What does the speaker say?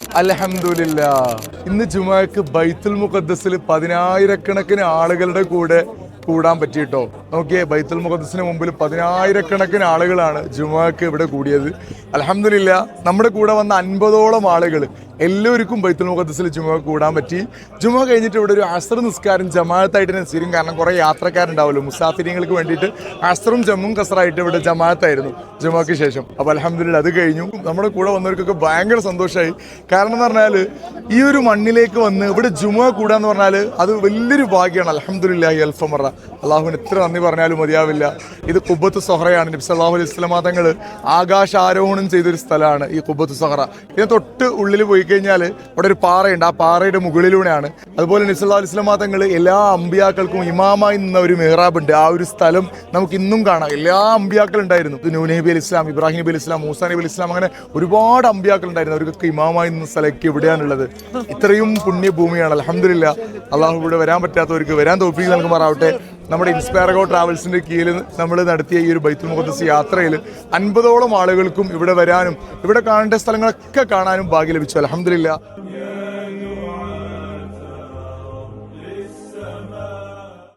അലഹമില്ല ഇന്ന് ജുമാക്ക് ബൈത്തുൽ മുഖദ്സിൽ പതിനായിരക്കണക്കിന് ആളുകളുടെ കൂടെ കൂടാൻ പറ്റിയിട്ടോ? നോക്കിയേ ബൈത്തുൽ മുഖദ്സിന് മുമ്പിൽ പതിനായിരക്കണക്കിന് ആളുകളാണ് ജുമാക്ക് ഇവിടെ കൂടിയത്. അലഹമില്ല നമ്മുടെ കൂടെ വന്ന അൻപതോളം ആളുകൾ എല്ലാവർക്കും ബൈത്തുൽ മുഖദ്സിൽ ജുമ കൂടാൻ പറ്റി. ജുമ കഴിഞ്ഞിട്ട് ഇവിടെ ഒരു അസർ നിസ്കാരം ജമാഅത്തായിട്ട് തന്നെ കാരണം കുറേ യാത്രക്കാരുണ്ടാവുമല്ലോ. മുസാഫിരിങ്ങൾക്ക് വേണ്ടിയിട്ട് അസറും ജമ്മും കസറായിട്ട് ഇവിടെ ജമാഅത്തായിരുന്നു ജുമക്ക് ശേഷം. അപ്പോൾ അലഹമില്ല അത് കഴിഞ്ഞു. നമ്മുടെ കൂടെ വന്നവർക്കൊക്കെ ഭയങ്കര സന്തോഷമായി കാരണം എന്ന് പറഞ്ഞാൽ ഈ ഒരു മണ്ണിലേക്ക് വന്ന് ഇവിടെ ജുമ കൂടാന്ന് പറഞ്ഞാൽ അത് വലിയൊരു ഭാഗ്യമാണ്. അലഹമില്ലാഹി അൽഫമറ. അള്ളാഹുവിന് എത്ര നന്ദി പറഞ്ഞാലും മതിയാവില്ല. ഇത് കുബത്ത് സൊഹറയാണ്. നബ്സ് അള്ളാഹു അലൈഹി സ്വലമാ തങ്ങൾ ആകാശാരോഹണം ചെയ്തൊരു സ്ഥലമാണ് ഈ കുബത്ത് സൊഹറ. ഇതിന് തൊട്ട് ഉള്ളിൽ പോയി കഴിഞ്ഞാൽ അവിടെ ഒരു പാറയുണ്ട്. ആ പാറയുടെ മുകളിലൂടെയാണ്. അതുപോലെ നബ്സല്ലാ അലൈഹി സ്വലമാ തങ്ങൾ എല്ലാ അമ്പിയാക്കൾക്കും ഇമാമായി നിന്ന ഒരു മെഹ്റാബ് ഉണ്ട് ആ ഒരു സ്ഥലം നമുക്ക് ഇന്നും കാണാം. എല്ലാ അമ്പിയാക്കളും ഉണ്ടായിരുന്നു. നൂഹ് അലി ഇസ്ലാം ഇബ്രാഹിം നബി അലി ഇസ്ലാം മൂസാ നബി അലി ഇസ്ലാം അങ്ങനെ ഒരുപാട് അമ്പിയാക്കൾ ഉണ്ടായിരുന്നു. അവർക്ക് ഇമാമായി നിന്ന സ്ഥലമൊക്കെ ഇവിടെയാണുള്ളത് ഇത്രയും പുണ്യഭൂമിയാണ്. അലഹമില്ല അള്ളാഹു ഇവിടെ വരാൻ പറ്റാത്തവർക്ക് വരാൻ തോപ്പിക്ക് നൽകുമാറാവട്ടെ. നമ്മുടെ ഇൻസ്പയർഗോ ട്രാവൽസിന്റെ കീഴിൽ നമ്മൾ നടത്തിയ ഈ ഒരു ബൈത്തുൽ മുഖദ്സ് യാത്രയിൽ അൻപതോളം ആളുകൾക്കും ഇവിടെ വരാനും ഇവിടെ കാണേണ്ട സ്ഥലങ്ങളൊക്കെ കാണാനും ഭാഗ്യം ലഭിച്ചു അലഹമില്ല